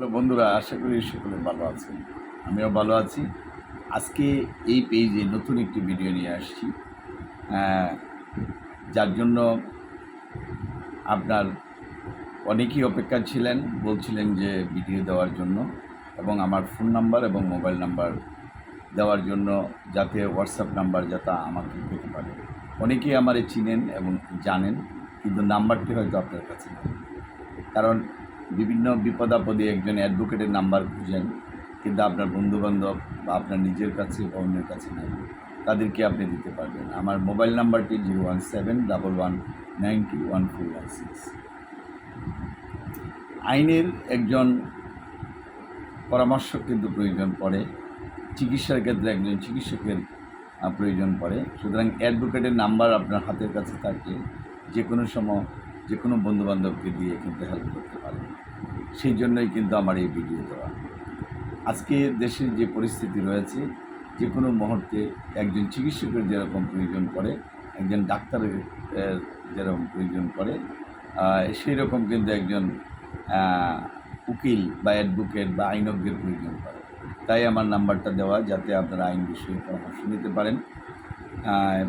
Hello বন্ধুরা, আশা করি সকলে ভালো আছেন। আমিও ভালো আছি। আজকে এই পেজে নতুন একটি ভিডিও নিয়ে আসছি। যার জন্য আপনার অনেকেই অপেক্ষা ছিলেন, বলছিলেন যে ভিডিও দেওয়ার জন্য এবং আমার ফোন নাম্বার এবং মোবাইল নাম্বার দেওয়ার জন্য যাতে হোয়াটসঅ্যাপ নাম্বার যাতে আমাকে পেতে পারে। অনেকেই আমারে চিনেন এবং জানেন, কিন্তু নাম্বারটি হয়তো আপনার কাছে কারণ বিভিন্ন বিপদাপদে একজন অ্যাডভোকেটের নাম্বার খুঁজেন কিন্তু আপনার বন্ধুবান্ধব বা আপনার নিজের কাছে বা অন্যের কাছে নেই। তাদেরকে আপনি দিতে পারবেন। আমার মোবাইল নাম্বারটি zero one seven double one nine two one four one six. আইনের একজন পরামর্শক কিন্তু প্রয়োজন পড়ে, চিকিৎসার ক্ষেত্রে একজন চিকিৎসকের প্রয়োজন পড়ে। সুতরাং অ্যাডভোকেটের নাম্বার আপনার হাতের কাছে থাকলে যে কোনো সময় যে কোনো বন্ধুবান্ধবকে দিয়ে কিন্তু হেল্প করতে পারেন সেই জন্যই কিন্তু আমার এই ভিডিও দেওয়া। আজকে দেশের যে পরিস্থিতি রয়েছে যে কোনো মুহূর্তে একজন চিকিৎসকের যেরকম প্রয়োজন করে একজন ডাক্তারের যেরকম প্রয়োজন করে সেই রকম কিন্তু একজন উকিল বা অ্যাডভোকেট বা আইনজ্ঞের প্রয়োজন করে তাই আমার নাম্বারটা দেওয়া, যাতে আপনারা আইন বিষয়ে পরামর্শ নিতে পারেন।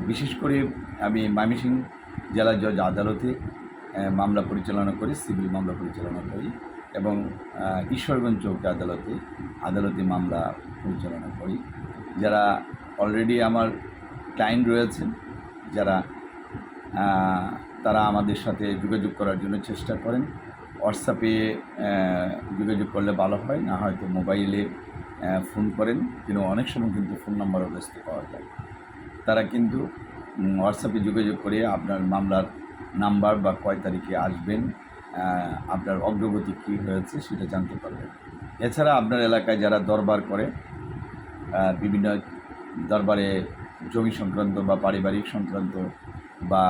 বিশেষ করে আমি ময়মনসিংহ জেলা জজ আদালতে মামলা পরিচালনা করি, সিভিল মামলা পরিচালনা করি এবং ঈশ্বরগঞ্জ চৌকি আদালতে আদালতে মামলা পরিচালনা করি। যারা অলরেডি আমার ক্লায়েন্ট রয়েছেন, যারা তারা আমাদের সাথে যোগাযোগ করার জন্য চেষ্টা করেন। হোয়াটসঅ্যাপে যোগাযোগ করলে ভালো হয়, না হয়তো মোবাইলে ফোন করেন, কিন্তু অনেক সময় কিন্তু ফোন নাম্বারও ব্যস্ত পাওয়া যায়। তারা কিন্তু হোয়াটসঅ্যাপে যোগাযোগ করে আপনার মামলার নাম্বার বা কয় তারিখে আসবেন আপনার অগ্রগতি কী হয়েছে সেটা জানতে পারবেন। এছাড়া আপনার এলাকায় যারা দরবার করে বিভিন্ন দরবারে জমি সংক্রান্ত বা পারিবারিক সংক্রান্ত বা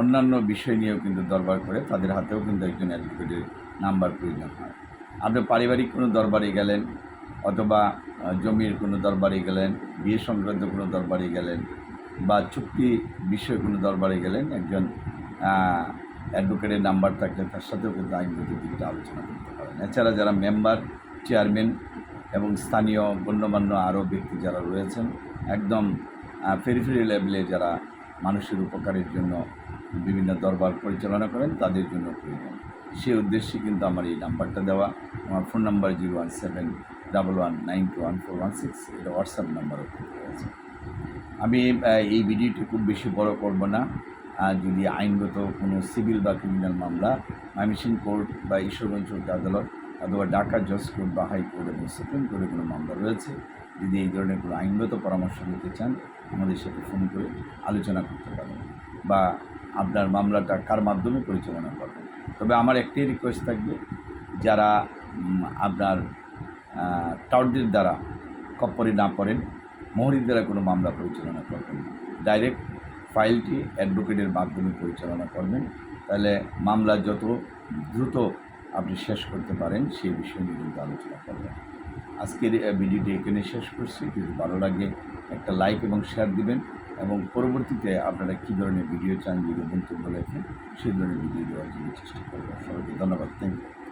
অন্যান্য বিষয় নিয়েও কিন্তু দরবার করে, তাদের হাতেও কিন্তু একজন অ্যাডভোকেটের নাম্বার প্রয়োজন হয়। আপনি পারিবারিক কোনো দরবারে গেলেন অথবা জমির কোনো দরবারে গেলেন, বিয়ে সংক্রান্ত কোনো দরবারে গেলেন বা চুক্তি বিষয়ে কোনো দরবারে গেলেন, একজন অ্যাডভোকেটের নাম্বার থাকলে তার সাথেও কিন্তু আইনগত দিকটা আলোচনা করতে পারেন। এছাড়া যারা মেম্বার চেয়ারম্যান এবং স্থানীয় গণ্যমান্য আরও ব্যক্তি যারা রয়েছেন, একদম ফেরিফেরি লেভেলে যারা মানুষের উপকারের জন্য বিভিন্ন দরবার পরিচালনা করেন, তাদের জন্য প্রয়োজন। সেই উদ্দেশ্যে কিন্তু আমার এই নাম্বারটা দেওয়া। আমার phone number zero one seven double one nine two one four one six এটা হোয়াটসঅ্যাপ নাম্বারও রয়েছে। আমি এই ভিডিওটি খুব বেশি বড় করব না। যদি আইনগত কোনো সিভিল বা ক্রিমিনাল মামলা মাইমিসিং কোর্ট বা ঈশ্বরগঞ্জ চৌকি আদালত অথবা ঢাকা জজ কোর্ট বা হাইকোর্ট এবং সুপ্রিম কোর্টে কোনো মামলা রয়েছে, যদি এই ধরনের কোনো আইনগত পরামর্শ নিতে চান, আমাদের সাথে ফোন করে আলোচনা করতে পারেন বা আপনার মামলাটা কার মাধ্যমে পরিচালনা করবেন। তবে আমার একটাই রিকোয়েস্ট থাকবে, যারা আপনার টাউটদের দ্বারা কপ্পরে না পড়েন মোহরির দ্বারা কোনো মামলা পরিচালনা করবেন ডাইরেক্ট ফাইলটি অ্যাডভোকেটের মাধ্যমে পরিচালনা করবেন। তাহলে মামলা যত দ্রুত আপনি শেষ করতে পারেন, সেই বিষয় নিয়ে কিন্তু আলোচনা করবেন। আজকের ভিডিওটি এখানে শেষ করছি। যদি ভালো লাগে একটা লাইক এবং শেয়ার দিবেন এবং পরবর্তীতে আপনারা কী ধরনের ভিডিও চান যদি মন্তব্য লেখেন সেই ধরনের ভিডিও দেওয়ার জন্য চেষ্টা করবেন। সবাইকে ধন্যবাদ। Thank you.